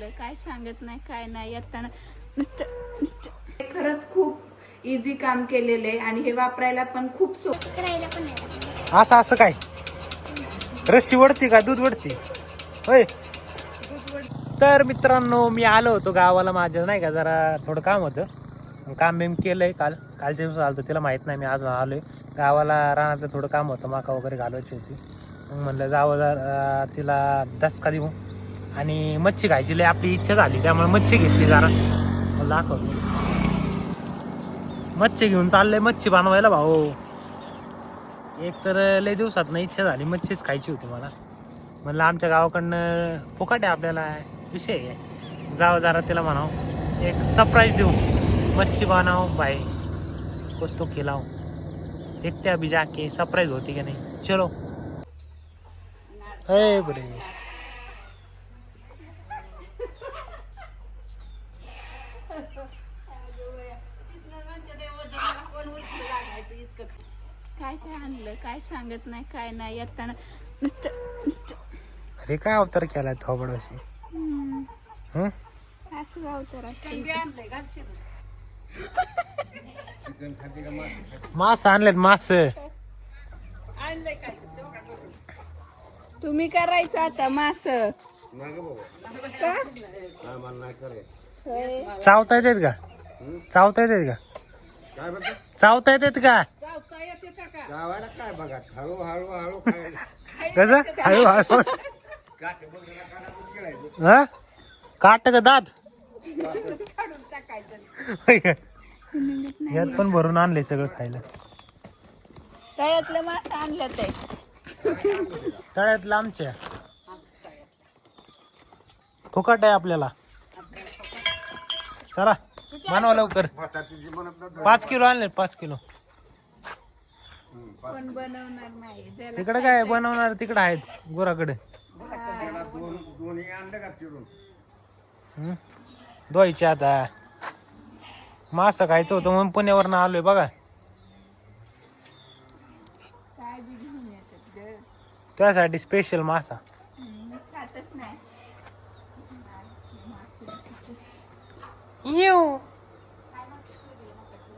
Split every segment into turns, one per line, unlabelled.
आणलं काय सांगत नाही काय नाही येताना खरंच खूप इझी काम केलेलं आहे आणि हे वापरायला पण खूप सोपं.
असं असं काय? रस्सी वडती का? दूध वडती? होय. तर मित्रांनो मी आलो होतो गावाला माझ्या नाही का जरा थोडं काम होतं. काम बिम केलंय काल. कालच्या दिवस आलो तिला माहीत नाही मी आज आलोय. गावाला रानातलं थोडं काम होतं माका वगैरे घालवायची होती. मग म्हणलं जावं जरा तिला दसका देऊ. आणि मच्छी खायची लय आपली इच्छा झाली त्यामुळे मच्छी घेतली जरा. दाखव. मच्छी घेऊन चाललंय मच्छी बनवायला भाऊ. एक तर लय दिवसात इच्छा झाली मच्छीच खायची होती मला. म्हणलं आमच्या गावाकडनं फुकट आहे आपल्याला विषय आहे. जावं जरा तिला म्हणाव. एक सरप्राईज देऊ. मच्छी बनाव बाय कुछ तो खिलाओ देखते हैं अभी जाके सरप्राईज होती की नाही? चलो. ए बरे.
काय काय आणलं? काय सांगत नाही काय नाही. येताना नुसतं नुसतं.
अरे काय अवतार केलाय थोबड अशी
हम्म.
हं?
असं जाऊ तर
मास आणलेत मास.
तुम्ही करायचं आता मास. का.
चावता येतात का? चावता येतात का? चावता येतात का?
गावाला काय बघा हळू हळू हळू काय
कसं? हळू हळू हा? काट का दात? यात पण भरून आणले सगळं खायला.
तळ्यातलं मास आणलं ते.
तळ्यात लांबच्या फुकट आहे आपल्याला. चला. बनवा लवकर. पाच किलो आणले पाच किलो.
कोण बनवणार नाही. ज्याला
तिकडे काय बनवणार तिकडे आहेत गोराकडे. हं? धुवायचे आता. मासं खायचं होतं म्हणून पुण्यावरनं आलोय बघा.
काय बी घेऊन येतात ग.
त्यासाठी स्पेशल मासा
हम्म, खातच नाही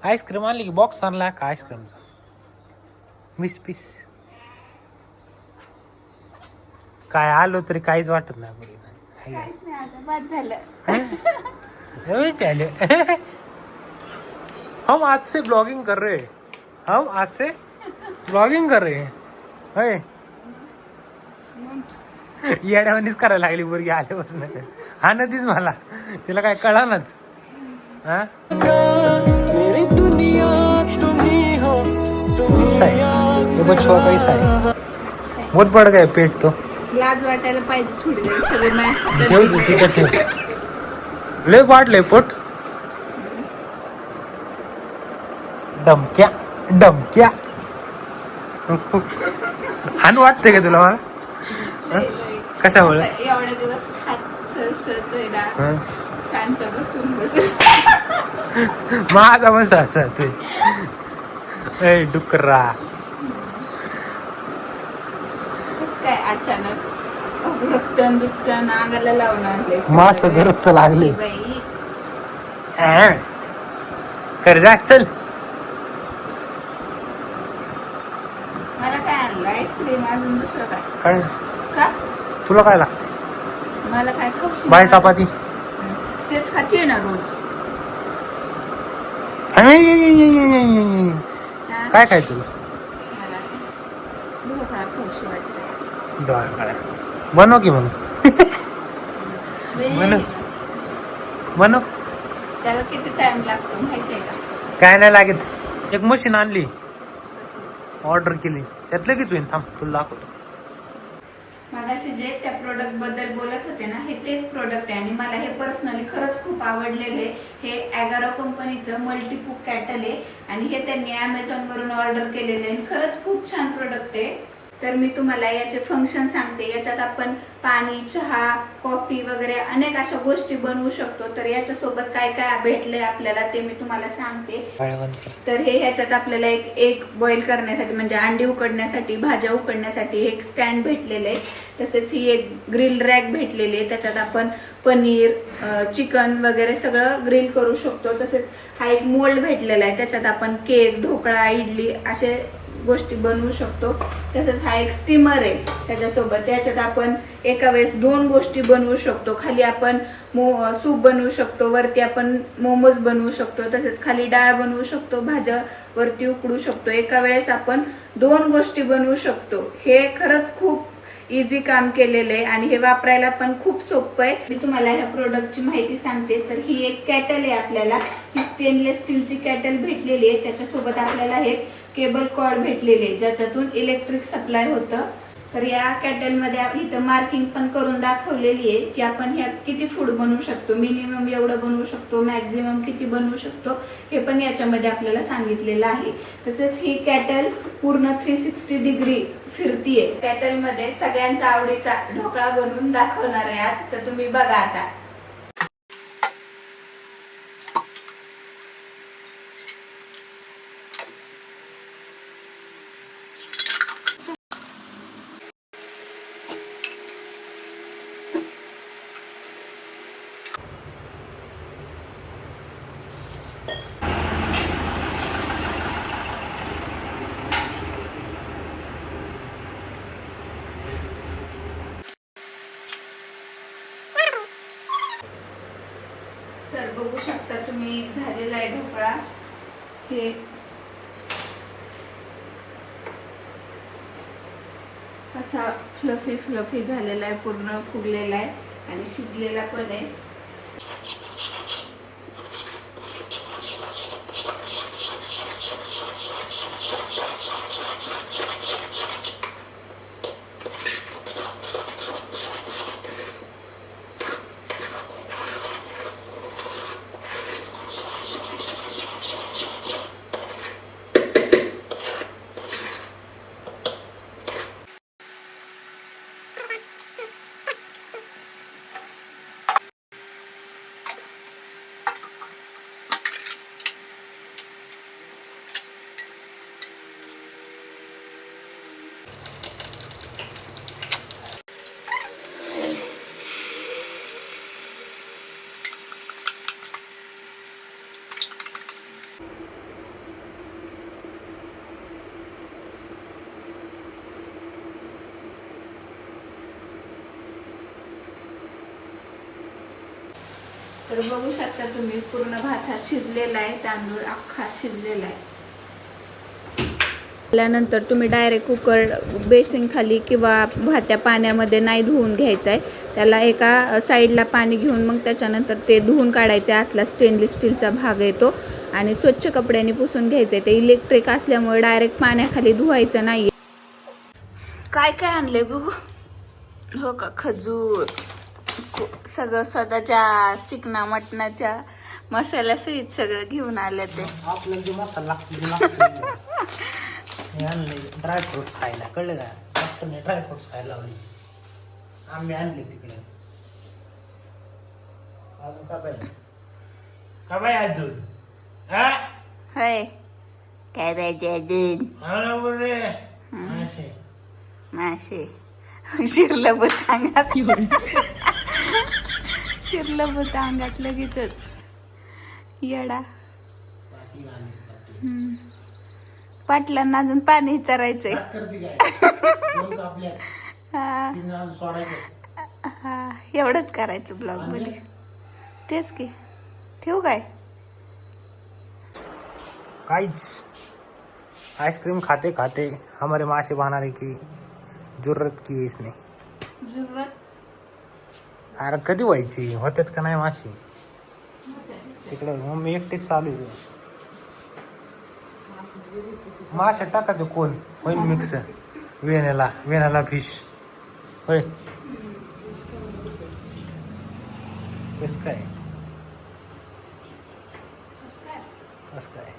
आईस्क्रीम आणली की बॉक्स आणला का आईस्क्रीमचा? वीस पीस. काय आलो तरी काहीच वाटत नाही
झालं.
हे? हम आज से ब्लॉगिंग कर रहे. हैं हम आज से ब्लॉगिंग कर रहे. हैं होय. येड्यावानीच करायला लागली मुलगी आल्यापासून. हा नदीच मला. तिला काय कळानच
मेरी दुनिया तुम ही हो तुम ही
तो बछुआ कैसा है बहुत बड़ गए पेट तो.
लाज वाटायला पाहिजे थोडी जरी सगळे माझ्या
ठेव तू तिथं ठेव. लय वाढलंय पोट. डमक्या डमक्या. हान वाटते का तुला मला. कशामुळे?
एवढे दिवस हात सरसरतोय ना.
हं?
शांत बसून बसून
माझा पण सासा तू. ए डुकरा.
कस काय अचानक रक्तन बिक्तन अंगाला लावून आणले
मास रक्त लागले.
बाई.
कर जा चल.
मला काय आणलं? आईस्क्रीम अजून दुसरं काय?
काय?
का?
तुला काय लागते
मला काय खाऊशी
बाय चपाती.
तेच खाते ना रोज?
काय खायचं तुला?
मला ढोकळा खाऊशी वाटतं
डोळ्या काळ्या बनव की म्हणून बनव. बनव.
त्याला किती टाइम लागतो माहितीये का?
काय नाही लागत. एक मशीन आणली. ऑर्डर केली. त्यात लगेच होईन. थांब तुला दाखवतो.
मागाशी जे त्या प्रोडक्टबद्दल बोलत होते ना हे तेच प्रोडक्ट आहे. आणि मला हे पर्सनली खरंच खूप आवडलेलं आहे. हे ॲगारो कंपनीचं मल्टीपुक कॅटल आहे. आणि हे त्यांनी Amazon वरून ऑर्डर केलेलं आहे. आणि खरंच खूप छान प्रोडक्ट आहे. तर मी तुम्हाला याचे फंक्शन सांगते. याच्यात आपण पाणी चहा कॉफी वगैरे अनेक अशा गोष्टी बनवू शकतो. तर याच्यासोबत काय काय भेटलंय आपल्याला ते मी तुम्हाला सांगते. तर हे ह्याच्यात आपल्याला एक एक बॉईल करण्यासाठी म्हणजे अंडी उकडण्यासाठी भाज्या उकडण्यासाठी एक स्टँड भेटलेलं आहे. तसेच ही एक ग्रिल रॅक भेटलेली आहे. त्याच्यात आपण पनीर चिकन वगैरे सगळं ग्रिल करू शकतो. तसेच हा एक मोल्ड भेटलेला आहे. त्याच्यात आपण केक ढोकळा इडली असे गोष्टी बनवू शकतो. तसंच हा एक स्टीमर आहे. त्याच्यासोबत त्याच्यात आपण एका वेळेस दोन गोष्टी बनवू शकतो. खाली आपण मो सूप बनवू शकतो. वरती आपण मोमोज बनवू शकतो. तसेच खाली डाळ बनवू शकतो. भाज्या वरती उकडू शकतो. एका वेळेस आपण दोन गोष्टी बनवू शकतो. हे खरंच खूप इझी काम केलेलं आहे आणि हे वापरायला पण खूप सोपं आहे. मी तुम्हाला ह्या प्रोडक्टची माहिती सांगते. तर ही एक कॅटल आहे आपल्याला. ही स्टेनलेस स्टीलची कॅटल भेटलेली आहे. त्याच्यासोबत आपल्याला हे केबल कॉर्ड भेटलेले ज्याच्यातून इलेक्ट्रिक सप्लाय होतं. तर या कॅटलमध्ये आप- इथं मार्किंग पण करून दाखवलेली आहे की आपण ह्यात किती फूड बनवू शकतो. मिनिमम एवढं बनवू शकतो मॅक्झिमम किती बनवू शकतो हे पण याच्यामध्ये आपल्याला सांगितलेलं आहे. तसेच ही कॅटल पूर्ण थ्री सिक्स्टी डिग्री फिरतीये. कॅटलमध्ये सगळ्यांचा आवडीचा ढोकळा बनवून दाखवणार आहे आज. तर तुम्ही बघा आता. तर बघू शकता तुम्ही झालेला आहे ढोकळा. हे असा फ्लफी फ्लफी झालेला आहे पूर्ण फुगलेला आहे आणि शिजलेला पण आहे. तर बघू शकता तुम्ही पूर्ण भात हा शिजलेला आहे तांदूळ अख्खा शिजलेला आहे.
त्यानंतर तुम्ही डायरेक्ट कुकर बेसिंग खाली किंवा भात्या पाण्यामध्ये नाही धुवून घ्यायचं आहे त्याला एका साईडला पाणी घेऊन मग त्याच्यानंतर ते धुवून काढायचे. आतला स्टेनलेस स्टीलचा भाग येतो आणि स्वच्छ कपड्याने पुसून घ्यायचं आहे ते इलेक्ट्रिक असल्यामुळे डायरेक्ट पाण्याखाली धुवायचं नाही
काय काय आणलंय बघू? हो का खजूर. सगळं स्वतःच्या चिकना मटणाच्या मसाल्यासहित सगळं घेऊन आलं ते.
आपल्याला जो मसाला लागतो तो लागतो. मी आणले ड्रायफ्रुट्स खायला. कळलं का? डॉक्टरने ड्रायफ्रुट्स खायला लावले. आम्ही आणले तिकडे. अजून का पाहिजे का अजून? हा?
होय. काय पाहिजे अजून?
ना बोल रे असे
मासे. शिरलं बत अंगात. शिरलं बत अंगात लगेच येडा. पाटलांना अजून पाणी विचारायचंय. हा,
तीन अजून सोडायचं
हा, एवढंच करायचं ब्लॉगमध्ये. तेच की. ठेवू काय?
काहीच. आइसक्रीम खाते खाते हमारे मासे बनाने की जरूरत की इसने?
जरूरत?
अरे कधी व्हायची? होत्यात का नाही माशी? तिकडं मम्मी एकटीच चालू आहे. मासे टाकायचे कोण? होईल मिक्स वेण्याला. वेण्याला फिश होय. कस काय? कस काय?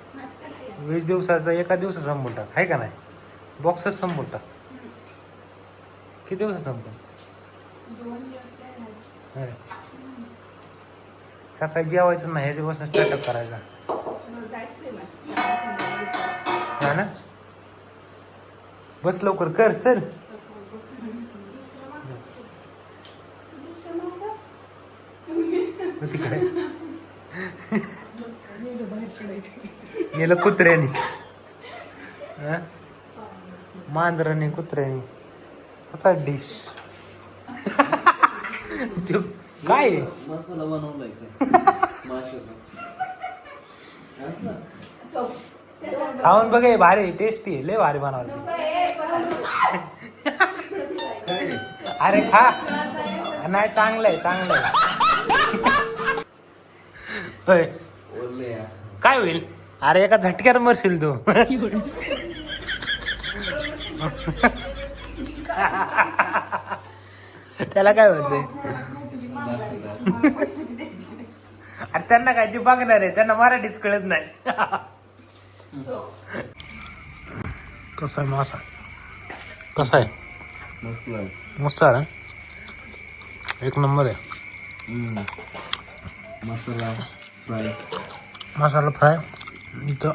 वीस दिवसाचा एका दिवसात संपून टाक आहे का नाही? बॉक्सच संपून टाक किती दिवसात संपलं? होय. सकाळी जेवायचं नाही ह्याच्यापासून स्टार्टअप करायचा. हा ना? बस लवकर कर चल. तिकडे. गेलं कुत्र्याने. हा? मांजराने कुत्र्याने. कसा डिश काय?
मसाला बनवलाय
खाऊन बघ भारी टेस्टी लय भारी बनवलं. अरे खा. नाही चांगलं आहे चांगलं आहे. होय.
ओरले या.
काय होईल? अरे एका झटक्यात मरशील तू. त्याला काय होते? अरे त्यांना काय ते बघणार आहे. त्यांना मराठीच कळत नाही. कसा आहे मासा? कसा आहे?
मस्त आहे.
एक नंबर आहे.
मसाला फ्राय.
मसाला फ्राय. इथं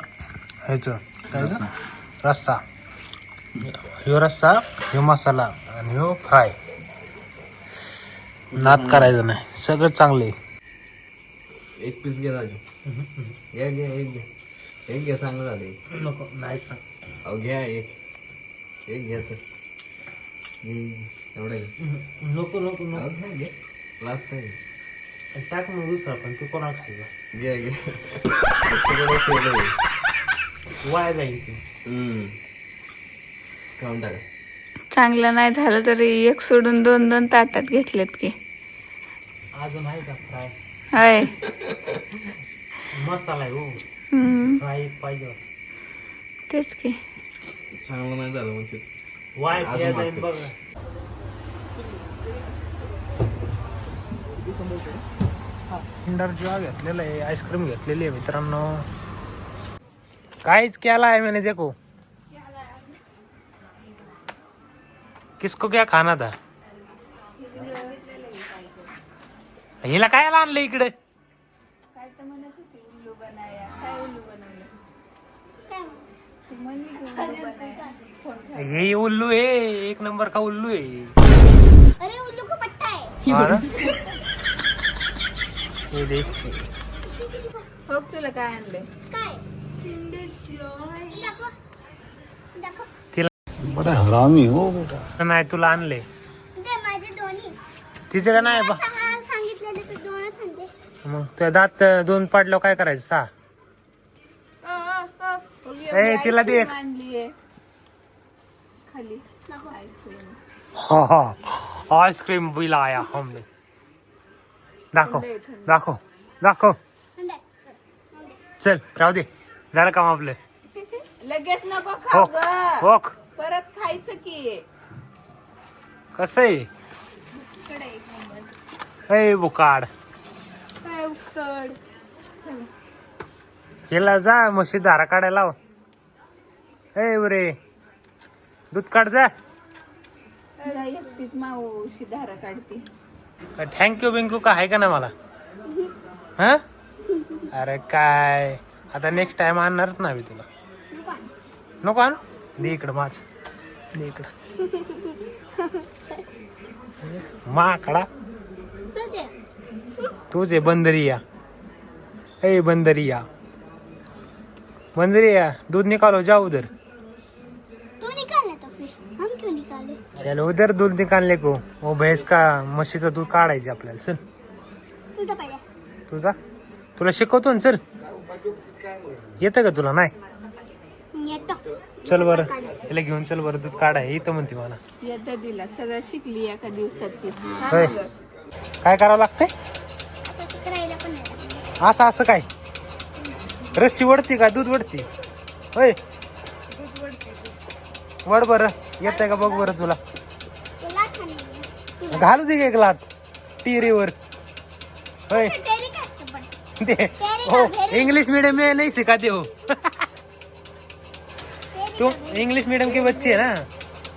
ह्याचं काय
रस्सा.
ह्यो रस्सा ह्यो मसाला आणि ह्यो फ्राय. नाद करायचं नाही. सगळं चांगलं
एक पीस घे राजू. घ्या घ्या एक घ्या एक घ्या चांगलं झाले
नको नाही
अहो घ्या एक. एक घ्या तर घे, घे. एवढं घे
नको नको नको.
घ्या घ्या. लास्ट आहे
टाक मग दुसरा पण ते कोणा खायचं
घ्या घ्या. सगळं आहे.
वाया जाईल ते.
हम्म. खाऊन टाका
चांगलं नाही झालं तरी एक सोडून दोन दोन ताटात घेतलेत की.
अजून आहे का फ्राय?
होय
मसाला आहे हो.
हम्म,
फ्राय पाहिजे.
तेच की.
चांगलं नाही झालं मागते.
बघ. जॉय घेतलेलं आहे आईस्क्रीम घेतलेली आहे मित्रांनो. काहीच केला है मैंने देखो. किसको क्या खाना था? हिला काय आणलं इकडे?
काय तर म्हणत होती उल्लू बनाया. काय उल्लू बनवलं ती म्हणी की उल्लू बनाया. फोन ठेव.
हे उल्लू आहे एक नंबर का उल्लू आहे
अरे उल्लू का पट्टा है
हा? हे देख.
हो तुला काय आणलंय.
काय? दाखव दाखव.
तिला
बड़ा हरामी हो. बेटा
नाही तुला आणले.
दे माझे दोन्ही.
तिचे का नाही बा?
सहा सांगितलेले तर दोनच आणले
मग तुझ्या दात दोन पाडल्यावर काय करायचं सहा?
हो,
ए, तिला दे एक.
आणलीये खाली. आईस्क्रीम
हा हा. आईस्क्रीम बिल आया हमने दाखव दाखव दाखव.
थंड
चल राहू दे. झालं काम आपलं.
लगेच नको
हो
खाऊ ग.
हो
परत खायचं की?
कसं आहे? बुकाड
काय उकड?
हिला जा म्हशी धारा काढायला लाव. ए बरे दूध काढ जा.
जा एकटीच मावशी धारा काढते.
थँक्यू बिंकू का? आहे का ना मला? हा? अरे काय? आता नेक्स्ट टाइम आणणारच नाही मी तुला. नको आण? दे इकडं माझ. माकडा.
तुझे
तुझे बंदरिया. ए बंदरिया. बंदरिया दूध निकालो जाओ उधर.
तू निकालना तो फिर. हम क्यों निकाले?
चलो उधर दूध निकालने को. वो भैंस का म्हशीचं दूध काढायचे आपल्याला चल.
तुझा?
तुला शिकवतो ना चल. येतं का तुला? नाही.
येतो.
चल बरं. तिला घेऊन चल बरं दूध काढाय इथं म्हणते मला.
येतं दिला सगळं शिकली एका दिवसात ती. हा
होय. काय करावं लागतंय?
असं.
असं काय? रस्सी वडती का? दूध वडती होय. वड बरं. येतंय का? बघ बरं तुला. घालू दे का एक लात. टिरीवर. होय. ते हो. इंग्लिश मीडियम में नहीं सिखाते हो
तेरी
तुम इंग्लिश मीडियम की बच्ची है ना?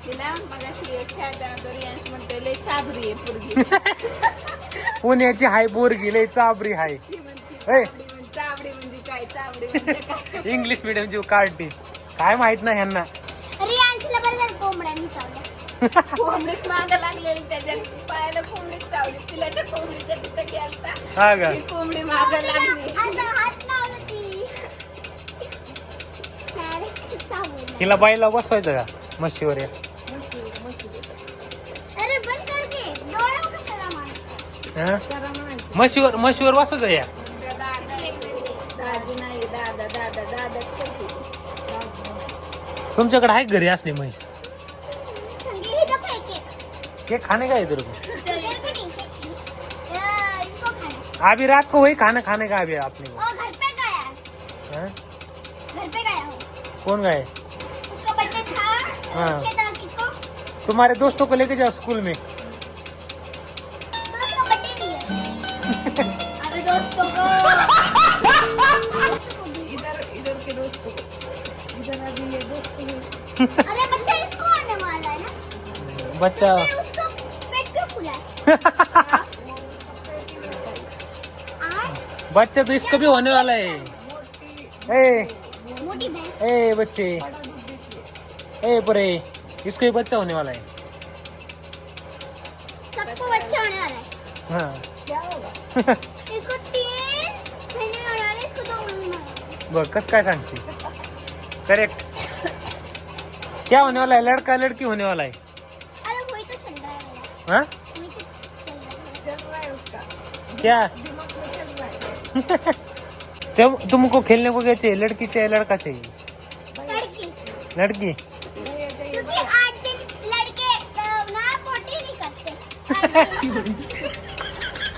तिला मगाशी खेळताना रियांश म्हणते लय चाबरी आहे पोरगी.
पुण्याची हाय बोरगी लय चाबरी हाय.
ती म्हणते
ए.
चाबडी म्हणजे चाबडी म्हणजे काय? चाबडी म्हणजे काय?
इंग्लिश मिडियम जीव काढते. काय माहीत नाही ह्यांना.
रियांशला बरं झालं कोंबड्यांनी चावलं
कोंबडीच मागं लागलेली त्याच्या पायाला कोंबडीच चावली. पिलाच्या कोंबडीच्या तिथं गेलता.
हा का?
ती कोंबडी मागं लागली.
असं हात लावलं ती. चावलं.
हिला बाईला बसवायचं का म्हशीवर या
अरे बंद कर की डोळे कशाला मारतो?
हा? म्हशीवर म्हशीवर बसवायचं या
दादी नाही दादा दादा दादाच करते
तुमच्याकडे आहे घरी असली म्हैस
संगे ही तो फेंके.
के खाने का इधर को
इधर को नहीं फेंकी. अ, इसको खाना
अभी रात को वही खाना खाने का अभी आपने को
और घर पे गया है
हाँ?
घर पे गया हूँ
कौन गए?
उसका बर्थडे था।
हाँ।
उसके दाल किसको
तुम्हारे दोस्तों को लेके जाओ स्कूल में।
तो उसका बर्थडे नहीं है अरे दोस्तों को।
इधर इधर के दोस्त को। इधर अभी ये दोस्त को।
अरे बच्चा इसको आने वाला है ना।
बच्चा।
फिर उसका पेट क्यों खुला है? आज
बच्चा तो इसको भी होने वाला है। ए
मोटी भैंस
ए बच्चे. ए परे इसको भी बच्चा होने वाला है
सबको बच्चा होने वाला है
हाँ.
इसको तीन महीने होने वाले इसको दो महीने होने वाले.
बघ कस काय सांगते. करेक्ट क्या होने वाला है लड़का लड़की होने वाला है
अरे वही तो चल रहा है.
हाँ?
वही तो चल रहा है.
क्या? तुम तुमको खेलने को क्या चाहिए? लड़की चाहिए लड़का चाहिए?
लड़की।
लड़की
क्योंकि आठ दिन लड़के अ, ना पोटी नहीं करते।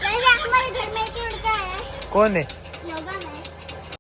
वैसे हमारे घर में एक लड़का है।
कौन है?